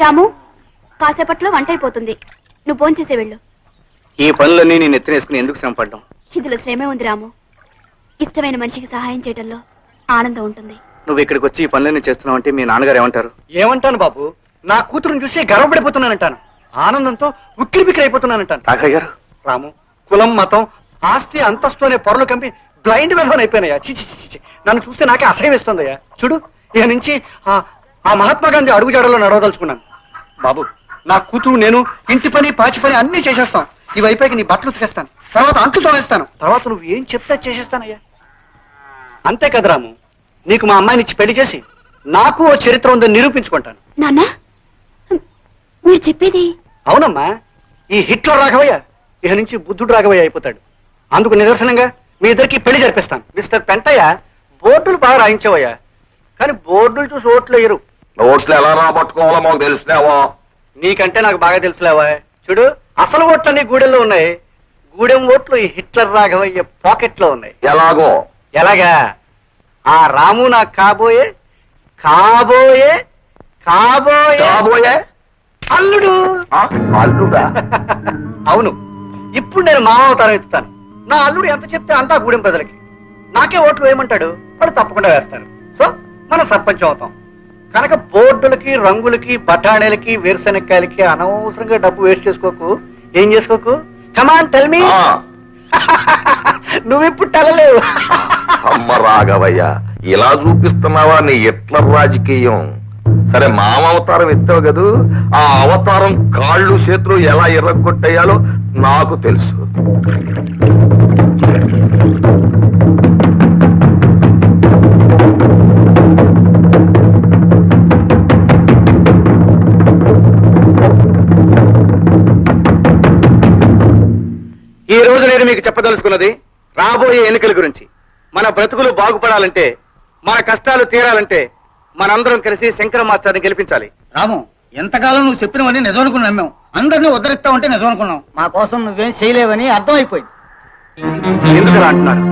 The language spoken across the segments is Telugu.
రాము కాసేపట్లో వంట అయిపోతుంది నువ్వు భోంచేసే వెళ్ళు. ఈ పనులన్నీ నేను ఎత్తినేసుకుని ఎందుకు శ్రమ పడ్డాం ఇందులో శ్రమే ఉంది రాము. ఇష్టమైన మనిషికి సహాయం చేయడంలో ఆనందం ఉంటుంది. నువ్వు ఇక్కడికి వచ్చి ఈ పనులన్నీ చేస్తున్నావు అంటే మీ నాన్నగారు ఏమంటారు? ఏమంటాను బాబు? నా కూతురుని చూసి గర్వపడిపోతున్నానంటాను. ఆనందంతో ఉక్కిరి బిక్కిరి అయిపోతున్నానంటాను రాఘయ్య గారు. రాము కులం మతం ఆస్తి అంతస్తు అనే పొరలు కంపి బ్లైండ్ విధవన్ అయిపోయినాయా? చి చి, చి, చి. నన్ను చూస్తే నాకే అసహ్యం వేస్తుందయ్యా. చూడు ఇక నుంచి ఆ ఆ మహాత్మా గాంధీ అడుగుజాడలో నడవదలుచుకున్నాను. బాబు నా కూతురు నేను ఇంటి పని పాచి పని అన్ని చేసేస్తాం. ఇవి అయిపోయాక నీ బట్టలు ఉతికేస్తాను. తర్వాత అంట్లు తోవేస్తాను తర్వాత నువ్వు ఏం చెప్తే చేసేస్తానయ్యా? అంతే కదా రాము. నీకు మా అమ్మాయిని ఇచ్చి పెళ్ళి చేసి నాకు ఓ చరిత్ర ఉందని నిరూపించుకుంటాను. నాన్న మీరు చెప్పేది? అవునమ్మా ఈ హిట్లర్ రాఘవయ్య ఇక నుంచి బుద్ధుడు రాఘవయ్య అయిపోతాడు. అందుకు నిదర్శనంగా మీ ఇద్దరికి పెళ్ళి జరిపిస్తాను. మిస్టర్ పెంటయ్య బోర్డులు బాగా రాయించవయ్యా. కానీ బోర్డులు చూసి ఓట్లు వేయరు. ఓట్లు ఎలా రాబట్టుకోవాలో మాకు తెలిసినావా నీకంటే నాకు బాగా తెలుసులేవా? చూడు అసలు ఓట్లన్నీ గూడెల్లో ఉన్నాయి. గూడెం ఓట్లు ఈ హిట్లర్ రాఘవయ్య పాకెట్లో ఉన్నాయి. ఎలాగో? ఎలాగా? ఆ రాము నాకు కాబోయే కాబోయే కాబోయే కాబోయే? అల్లుడు. ఆ, అల్లుడా? అవును. ఇప్పుడు నేను మామ అవతారం ఎత్తుతాను. నా అల్లుడు ఎంత చెప్తే అంతా గూడెం ప్రజలకి. నాకే ఓట్లు వేయమంటాడు వాడు తప్పకుండా వేస్తారు. సో మనం సర్పంచం అవుతాం. కనుక బోర్డులకి రంగులకి బఠాణీలకి వేరుశెనక్కాయలకి అనవసరంగా డబ్బు వేస్ట్ చేసుకోకు. ఏం చేసుకోకు? కమాన్ టెల్ మీ ఆ, నువ్వు ఇప్పుడు టెలలేవు. అమ్మ రాఘవయ్య ఇలా చూపిస్తున్నావా? నీ ఎట్ల రాజకీయం? సరే మామ అవతారం ఎత్తావు కదూ? ఆ అవతారం కాళ్ళు చేతులు ఎలా ఎర్రగొట్టేయాలో నాకు తెలుసు. మీకు చెప్పదలుచుకున్నది రాబోయే ఎన్నికల గురించి. మన బ్రతుకులు బాగుపడాలంటే మన కష్టాలు తీరాలంటే మనందరం కలిసి శంకర మాస్టర్ని గెలిపించాలి. రాము ఎంతకాలం నువ్వు చెప్పినవన్నీ నిజం అనుకుని నమ్మాం. అందరినీ ఉద్ధరిస్తా ఉంటే నిజం అనుకున్నాం మా కోసం నువ్వేం చేయలేవని అర్థమైపోయింది. ఎందుకు అలా అంటున్నారు?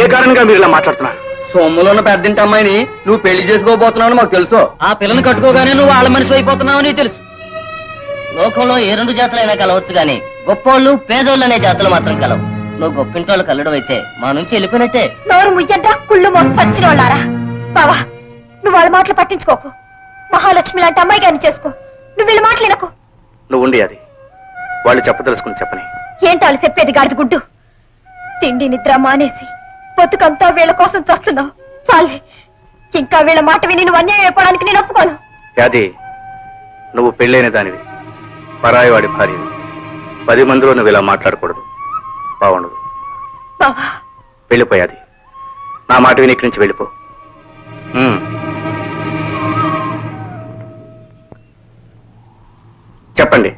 ఏ కారణంగా మీరు ఇలా మాట్లాడుతున్నారు? సొమ్ములో ఉన్న పెద్దింటి అమ్మాయిని నువ్వు పెళ్ళి చేసుకోబోతున్నావు మాకు తెలుసు. ఆ పిల్లని కట్టుకోగానే నువ్వు వాళ్ళ మనిషి అయిపోతున్నావని తెలుసు. లోకంలో ఏ రెండు జాతులైనా కలవచ్చు గాని గొప్పోళ్ళు పేదోళ్ళు అనే జాతులు మాత్రం కలవు. నువ్వు గొప్పింటోళ్ళు కలడం అయితే మా నుంచి వెళ్ళిపోయినట్టే. నోరు ముయ్యండ్రా కుళ్ళు మోసి పచ్చిన వాళ్ళారా బావా నువ్వు వాళ్ళ మాటలు పట్టించుకోకు. మహాలక్ష్మి లాంటి అమ్మాయి గారిని చేసుకో. నువ్వు వీళ్ళ మాటలు వినకు. నువ్వు ఉండి అది. వాళ్ళు చెప్పదలుచుకుని చెప్పని. ఏంటి వాళ్ళు చెప్పేది గాడిద గుడ్డు? తిండి నిద్ర మానేసి బతుకంతా వీళ్ళ కోసం చస్తున్నావు. చాలే. ఇంకా వీళ్ళ మాట విని నువ్వు అన్యాయం అయిపోవడానికి నేను ఒప్పుకోను. అది నువ్వు పెళ్ళైన దానివి. పరాయి వాడి భార్యవి. పది మందిలో నువ్వు ఇలా మాట్లాడకూడదు. బాగుండదు బావా వెళ్ళిపోయాది. నా మాట విని ఇక్కడి నుంచి వెళ్ళిపో. చెప్పండి.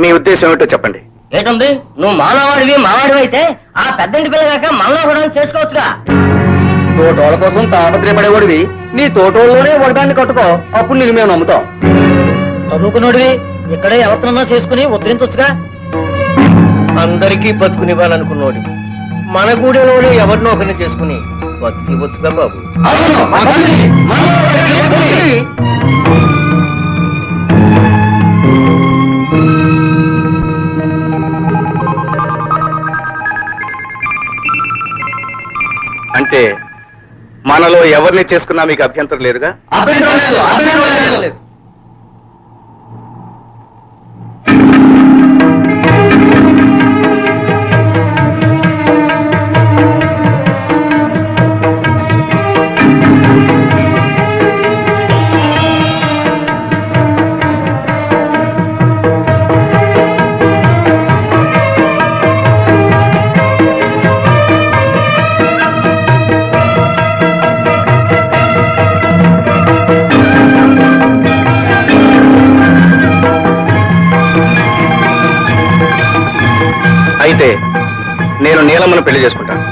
మీ ఉద్దేశం ఏమిటో చెప్పండి. ఏటుంది? నువ్వు మానవాడివి మావాడివి అయితే ఆ పెద్దంటి పిల్లగాక మనలో కూడా చేసుకోవచ్చుగా. తోటోళ్ళ కోసం తాపత్రయపడేవాడివి. నీ తోటోళ్ళలోనే ఒకదాన్ని కట్టుకో. అప్పుడు నేను మేము నమ్ముతాం. చదువుకున్నోడివి ఇక్కడే ఎవరినన్నా చేసుకుని ఉద్ధరించొచ్చుగా. అందరికీ బతుకునివ్వాలనుకున్నోడి మన గూడెలోనే ఎవరినో ఒకరిని చేసుకుని బతికి బతుగా బాబు. అంటే మనలో ఎవరిని చేసుకున్నా మీకు అభ్యంతరం లేదుగా? అయితే నేను నీలమ్మను పెళ్ళి చేసుకుంటాను.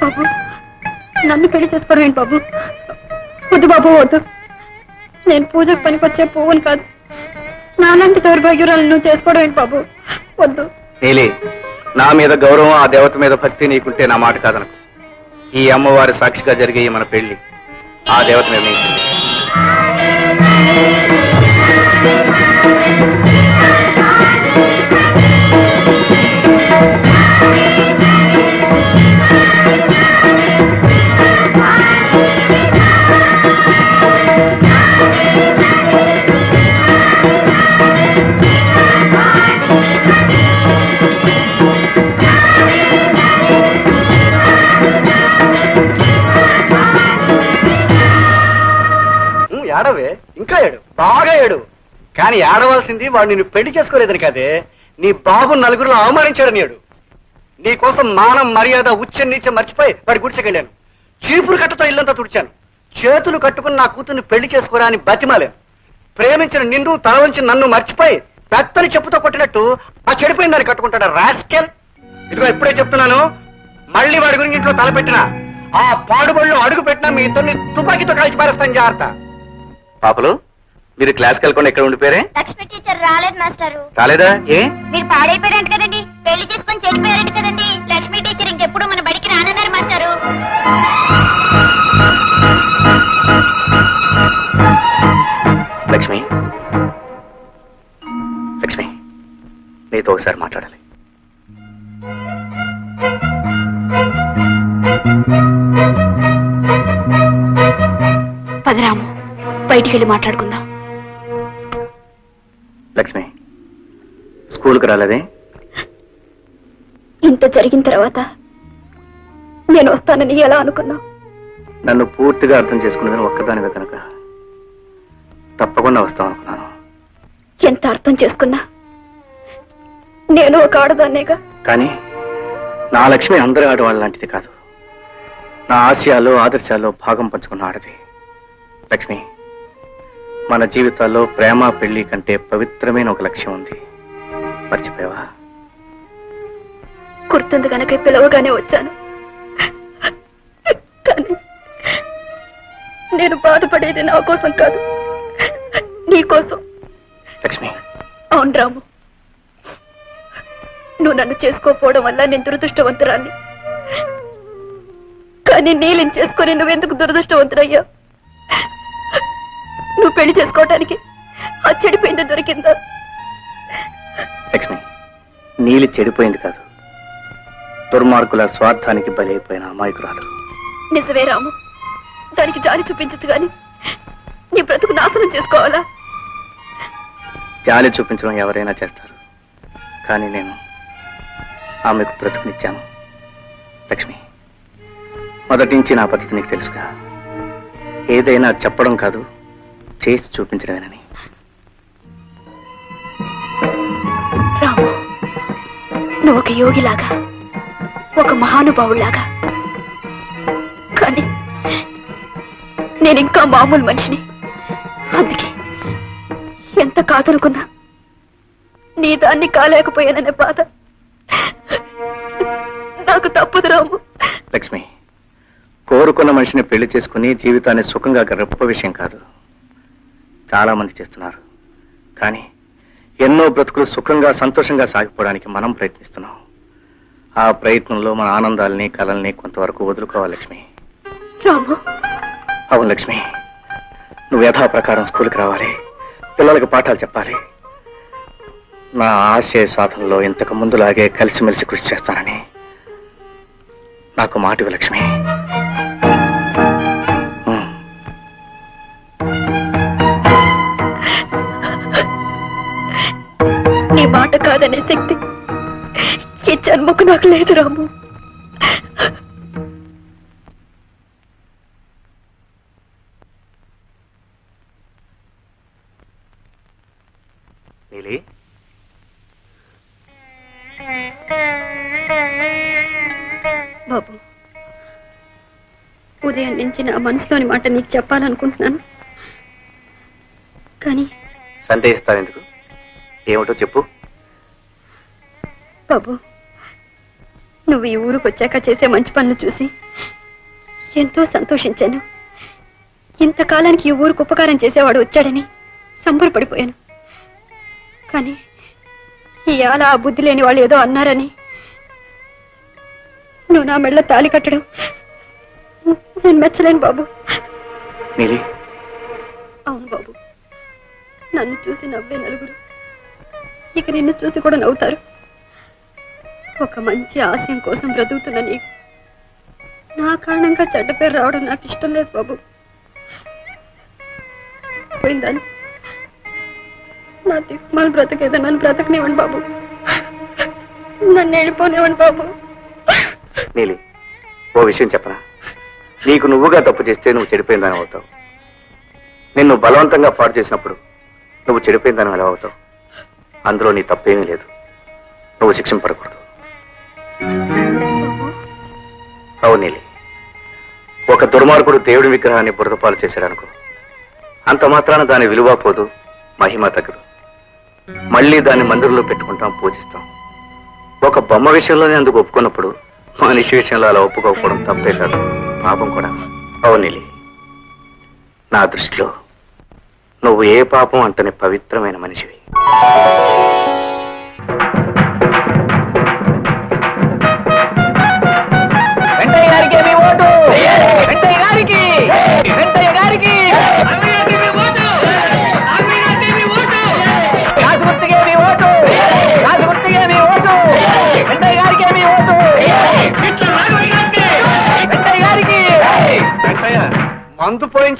బాబు నన్ను పెళ్ళి చేసుకోవడం ఏంటి బాబు? వద్దు బాబు వద్దు. నేను పూజకు పనికొచ్చే పువ్వుని కాదు. నాలాంటి దౌర్భాగ్యురాలు నువ్వు చేసుకోవడం ఏంటి బాబు? వద్దు. నీలి నా మీద గౌరవం ఆ దేవత మీద భక్తి నీకుంటే నా మాట కాదనకు. ఈ అమ్మవారి సాక్షిగా జరిగే ఈ మన పెళ్ళి ఆ దేవత నిర్ణయించింది. కానీ ఆడవలసింది వాడు నిన్ను పెళ్ళి చేసుకోలేదని కాదే. నీ బాబు నలుగురిలో అవమానించాడని నేడు నీ కోసం మానం మర్యాద ఉచ్చ నీచ మర్చిపోయి వాడి గుడిసెకెళ్ళాను చీపురు కట్టతో ఇల్లంతా తుడిచాను. చేతులు కట్టుకుని నా కూతుర్ని పెళ్ళి చేసుకోరా అని బతిమాలేను. ప్రేమించిన నిన్ను తలవంచి నన్ను మర్చిపోయి పెత్తని చెప్పుతో కొట్టినట్టు ఆ చెడిపోయిన దాన్ని కట్టుకుంటాడు రాస్కెల్. ఇదిగో ఇప్పుడే చెప్తున్నాను మళ్ళీ వాడి గురించి ఇంట్లో తలపెట్టినా. ఆ పాడుబడిలో అడుగు పెట్టినా మీ ఇద్దరిని తుపాకీతో కాల్చి పారేస్తాను జాగ్రత్త. పాపలు? మీరు క్లాస్కి వెళ్ళకుండా ఎక్కడ ఉండిపోయారే? లక్ష్మి టీచర్ రాలేదు మాస్టారు రాలేదా? ఏ? మీరు పాడైపోయారంట కదండి. పెళ్ళి చేసుకొని చెడిపోయారంట కదండి. లక్ష్మి టీచర్ ఇంకెప్పుడు మన బడికి రానన్నారు మాస్టారు లక్ష్మి. లక్ష్మి నీతో ఒకసారి మాట్లాడాలి. పదరాము బయటికి వెళ్ళి మాట్లాడుకుందాం. లక్ష్మి స్కూల్కి రాలేదే? ఇంత జరిగిన తర్వాత నేను వస్తానని ఎలా అనుకున్నావు? నన్ను పూర్తిగా అర్థం చేసుకున్నదని ఒక్కదానివే కనుక. తప్పకుండా వస్తాం అనుకున్నాను. ఎంత అర్థం చేసుకున్నా? నేను ఒక ఆడదాన్నేగా? కానీ నా లక్ష్మి అందరి ఆడవాళ్ళ లాంటిది కాదు. నా ఆశయాలు ఆదర్శాలు భాగం పంచుకున్న ఆడది. లక్ష్మి మన జీవితాల్లో ప్రేమ పెళ్ళి కంటే పవిత్రమైన ఒక లక్ష్యం ఉంది. మర్చిపోయావా? గుర్తుంది కనుక పిలవగానే వచ్చాను. నేను బాధపడేది నా కోసం కాదు. నీ కోసం. లక్ష్మి. అవును రాము. నువ్వు నన్ను చేసుకోకపోవడం వల్ల నేను దురదృష్టవంతురాన్ని కానీ నీళ్ళని చేసుకొని నువ్వెందుకు దురదృష్టవంతురయ్యా నువ్వు పెళ్ళి చేసుకోవటానికి ఆ చెడిపోయింది దొరికిందా? లక్ష్మి నీలి చెడిపోయింది కాదు. దుర్మార్గుల స్వార్థానికి బలైపోయిన అమాయకురాలు. నిజమే రాము. దానికి జాలి చూపించచ్చు గాని నీ బ్రతుకు నాశనం చేసుకోవాలా? జాలి చూపించడం ఎవరైనా చేస్తారు. కానీ నేను ఆమెకు బ్రతుకునిచ్చాను. లక్ష్మి మొదటి నుంచి నా పద్ధతి నీకు తెలుసుగా. ఏదైనా చెప్పడం కాదు చేసి చూపించడమేనని. రాము నువ్వు ఒక యోగిలాగా ఒక మహానుభావులాగా. కానీ నేను ఇంకా మామూలు మనిషిని. అందుకే ఎంత కాదనుకున్నా నీ దాన్ని కాలేకపోయాననే బాధ. నాకు తప్పదు రాము. లక్ష్మి కోరుకున్న మనిషిని పెళ్ళి చేసుకుని జీవితాన్ని సుఖంగా గొప్ప విషయం కాదు. చాలా మంది చేస్తున్నారు. కానీ ఎన్నో బ్రతుకులు సుఖంగా సంతోషంగా సాగిపోవడానికి మనం ప్రయత్నిస్తున్నాం. ఆ ప్రయత్నంలో మన ఆనందాల్ని కలల్ని కొంతవరకు వదులుకోవాలి లక్ష్మి. అవును లక్ష్మి. నువ్వు యథా ప్రకారం స్కూల్కి రావాలి. పిల్లలకు పాఠాలు చెప్పాలి. నా ఆశయ సాధనలో ఇంతకు ముందులాగే కలిసిమెలిసి కృషి చేస్తానని నాకు మాట ఇవ్వు లక్ష్మి. మాట కాదనే శక్తి ఈ జన్మకు నాకు లేదు రాము. నీలి? బాబు ఉదయం నుంచి నా మనసులోని మాట నీకు చెప్పాలనుకుంటున్నాను. కానీ సందేహిస్తావు ఎందుకు ఏమిటో చెప్పు. బాబు నువ్వు ఈ ఊరికి వచ్చాక చేసే మంచి పనులు చూసి ఎంతో సంతోషించాను. ఇంతకాలానికి ఈ ఊరికి ఉపకారం చేసేవాడు వచ్చాడని సంబరపడిపోయాను. కానీ ఇవాళ ఆ బుద్ధి లేని వాళ్ళు ఏదో అన్నారని నువ్వు నా మెళ్ళ తాళి కట్టడం నేను మెచ్చలేను బాబు. అవును బాబు నన్ను చూసి నవ్వే నలుగురు ఇక నిన్ను చూసి కూడా నవ్వుతారు. ఒక మంచి ఆశయం కోసం బ్రతుకుతున్న నీకు. నా కారణంగా చెడ్డ పేరు రావడం నాకు ఇష్టం లేదు బాబు. పోయిందాను. నా దిక్మాలు బ్రతకేదో నన్ను బ్రతకనివ్వండి బాబు. నన్ను వెళ్ళిపోనివ్వండి బాబు. నీలి ఓ విషయం చెప్పరా? నీకు నువ్వుగా తప్పు చేస్తే నువ్వు చెడిపోయిందని అవుతావు. నిన్ను బలవంతంగా పాడు చేసినప్పుడు నువ్వు చెడిపోయిందని ఎలా అవుతావు? అందులో నీ తప్పేమీ లేదు. నువ్వు శిక్షింపడకూడదు. పడకూడదు నీలి. ఒక దుర్మార్గుడు దేవుడి విగ్రహాన్ని బురదపాలు చేశాడనుకో. అంత మాత్రాన దాని విలువ పోదు మహిమ తగ్గదు. మళ్ళీ దాన్ని మందిరంలో పెట్టుకుంటాం పూజిస్తాం. ఒక బొమ్మ విషయంలోనే అందుకు ఒప్పుకున్నప్పుడు మనిషి విషయంలో అలా ఒప్పుకోకపోవడం తప్పే కాదు. పాపం కూడా. అవునిలి నా దృష్టిలో నువ్వు ఏ పాపం అంతని పవిత్రమైన మనిషివి.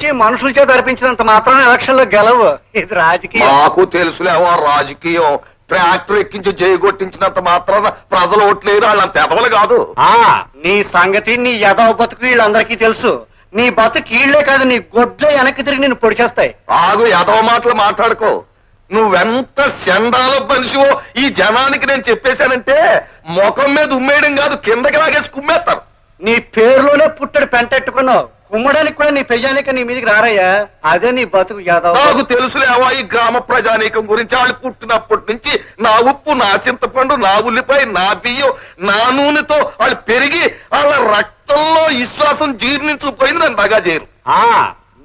పోయించి మనుషుల చేత అర్పించినంత మాత్రం ఎలక్షన్లో గెలవు. ఇది రాజకీయం. నాకు తెలుసులేవో రాజకీయం. ట్రాక్టర్ ఎక్కించి జయగొట్టించినంత మాత్రాన ప్రజలు ఓట్లేరు వాళ్ళంత ఎదవలు కాదు. ఆ నీ సంగతి నీ యదవ బతుకు వీళ్ళందరికీ తెలుసు. నీ బతుకు ఈళ్ళే కాదు నీ గొడ్లే వెనక్కి తిరిగి నిన్ను పొడి చేస్తాయి. ఆగు ఎదవ మాటలు మాట్లాడుకో. నువ్వెంత చండాల మనిషివో ఈ జనానికి నేను చెప్పేశానంటే ముఖం మీద ఉమ్మేయడం కాదు కిందకి లాగేసి కుమ్మేస్తారు. నీ పేరులోనే పుట్టడు పెంటెట్టుకున్నావు. కుమ్మడానికి కూడా నీ పెజానిక నీ మీదకి రారయ్యా. అదే నీ బతుకు యాదవ్. నాకు తెలుసులేవా ఈ గ్రామ ప్రజానీకం గురించి వాళ్ళు పుట్టినప్పటి నుంచి నా ఉప్పు నా చింతపండు నా ఉల్లిపాయ నా బియ్యం నా నూనెతో వాళ్ళు పెరిగి వాళ్ళ రక్తంలో విశ్వాసం జీర్ణించుకుపోయింది నన్ను బాగా చేయరు. ఆ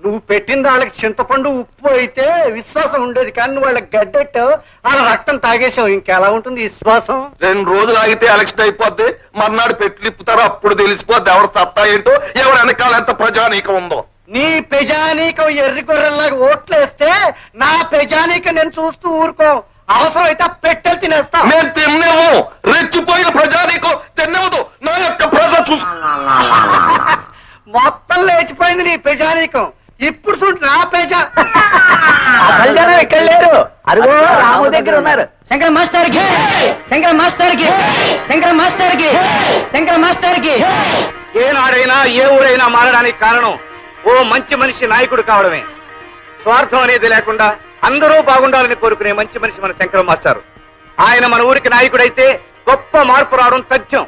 నువ్వు పెట్టిన వాళ్ళకి చింతపండు ఉప్పు అయితే విశ్వాసం ఉండేది. కానీ నువ్వు వాళ్ళకి గడ్డెట్టావు వాళ్ళ రక్తం తాగేసావు ఇంకెలా ఉంటుంది విశ్వాసం? రెండు రోజులు ఆగితే ఎలక్షన్ అయిపోద్ది. మర్నాడు పెట్లు ఇప్పుతారో అప్పుడు తెలిసిపోద్ది ఎవరు సత్తా ఏంటో ఎవరు వెనకాల ఎంత ప్రజానీకం ఉందో. నీ ప్రజానీకం ఎర్రి గొర్రెల్లాగా ఓట్లేస్తే నా ప్రజానీకం నేను చూస్తూ ఊరుకో. అవసరమైతే ఆ పెట్టెలు తినేస్తా. నేను తిన్నేము రెచ్చిపోయిన ప్రజానీకం తిన్నవదు నా యొక్క ప్రజ చూసు మొత్తం లేచిపోయింది నీ ప్రజానీకం. కళ్యాణం ఇక్కడ లేరు? అదిగో రాము దగ్గర ఉన్నారు. శంకర మాస్టర్కి శంకర మాస్టర్కి శంకర మాస్టర్కి శంకర మాస్టర్కి ఏనాడైనా ఏ ఊరైనా మారడానికి కారణం ఓ మంచి మనిషి నాయకుడు కావడమే. స్వార్థం అనేది లేకుండా అందరూ బాగుండాలని కోరుకునే మంచి మనిషి మన శంకరం మాస్టారు. ఆయన మన ఊరికి నాయకుడైతే గొప్ప మార్పు రావడం తథ్యం.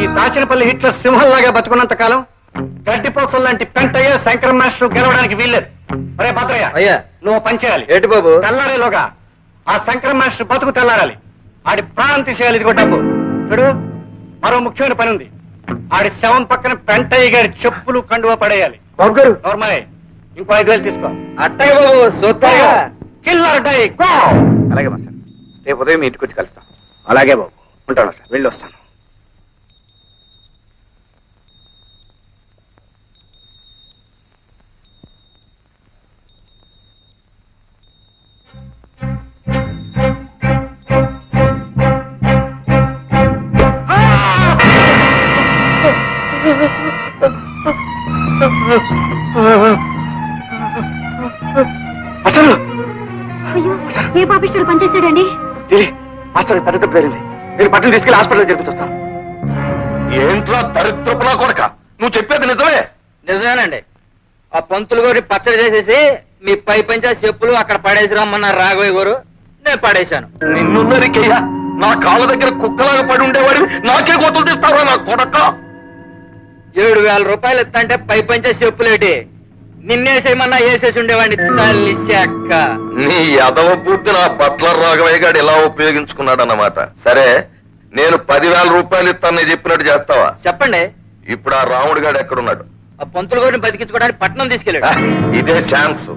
ఈ దాచినపల్లి హిట్లర్ సింహంలాగా బతుకున్నంత కాలం గడ్డిపోసల లాంటి పెంటయ్య శంకరం మాస్టర్ గెలవడానికి వీల్లేదు. అరే భద్రయ్య అయ్యా. నువ్వు పనిచేయాలి ఏంటి బాబు? తెల్లారేలోగా ఆ శంకరం మాస్టర్ బతుకు తెల్లారాలి. ఆడి ప్రాణం తీసేయాలి ఇదిగో డబ్బు. చూడు మరో ముఖ్యమైన పని ఉంది. ఆడి శవం పక్కన పెంటయ్య గారి చెప్పులు కండువా పడేయాలి. బాబు గారు నోర్మలే ఇంకో ఐదు వేలు తీసుకో. అట్టగే బాబు సూత్రంగా కిల్లర్ డై గో. అలాగే మాస్టర్. రేపు ఉదయం మీ ఇంటికి వచ్చి కలుస్తాం. అలాగే బాబు. ఉంటాను సార్ వెళ్ళి వస్తాను. మాస్టర్ పెద్ద తప్పు జరిగింది. నేను పట్టణం తీసుకెళ్ళి హాస్పిటల్ జరిపించొస్తాను ఏంట్రా దరిద్రపులా కొడక? నువ్వు చెప్పేది నిజమే. నిజమేనండి. ఆ పంతులు గారి పచ్చడి చేసేసి మీ పై పంచా చెప్పులు అక్కడ పడేసి రమ్మన్నారు రాఘవయ్య గారు. నేను పడేశాను. నిన్ను నరికేయ్యా నా కాళ్ళ దగ్గర కుక్కలాగా పడి ఉండేవాడివి. నాకే గోతులు తీస్తావా నా కొడక. ఏడు వేల రూపాయలు ఇస్తంటే పై పంచా చెప్పులేటి? నిన్నేసేయమన్నా వేసేసి ఉండేవాడిని తల్లి చెక్క. నీ యదవ బుద్ధి నా బట్ల రాఘవయ్య గారు ఇలా ఉపయోగించుకున్నాడన్నమాట. సరే నేను పదివేల రూపాయలు ఇస్తాను నేను చెప్పినట్టు చేస్తావా? చెప్పండి. ఇప్పుడు ఆ రాముడు గారు ఎక్కడున్నాడు? ఆ పంతులు గారిని బతికించుకోవడానికి పట్నం తీసుకెళ్ళాడు. ఇదే ఛాన్స్.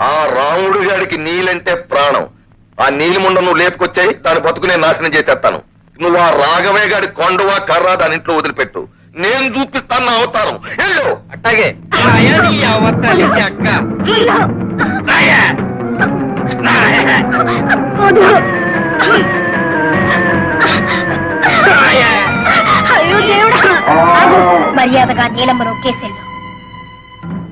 ఆ రాముడు గారికి నీలంటే ప్రాణం. ఆ నీలిముండ నువ్వు లేపుకొచ్చాయి దాని బతుకు నేను నాశనం చేసేస్తాను. నువ్వు ఆ రాఘవయ్య గారి కొండవా కర్ర దాని ఇంట్లో వదిలిపెట్టు. నేను చూపిస్తాను నా అవతారం. వెళ్ళు. అట్టాగే. అయ్యో! దేవుడా. ఆగు. మర్యాదగా నీలమ్మ నొక్కేసేళ్ళు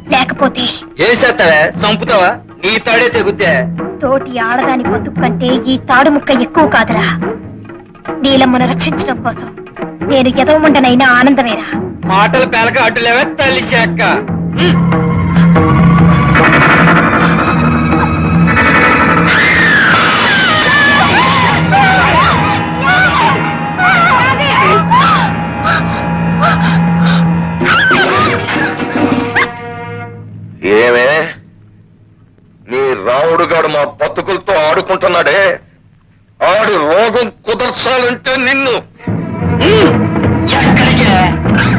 లేకపోతే చేసేస్తావే చంపుతావా? నీ తాడే తెగుద్దే. తోటి ఆడదాని బతుకు కంటే ఈ తాడు ముక్క ఎక్కువ కాదురా. నీలమ్మను రక్షించడం కోసం నేను ఎదవముండనైనా ఆనందమేరా మాటలు పేలక అడ్డులేవే తల్లి శాఖ. ఏమే? నీ రావుడు గాడు మా బతుకులతో ఆడుకుంటున్నాడే. ఆడి రోగం కుదర్చాలంటే నిన్ను Hı? Yak!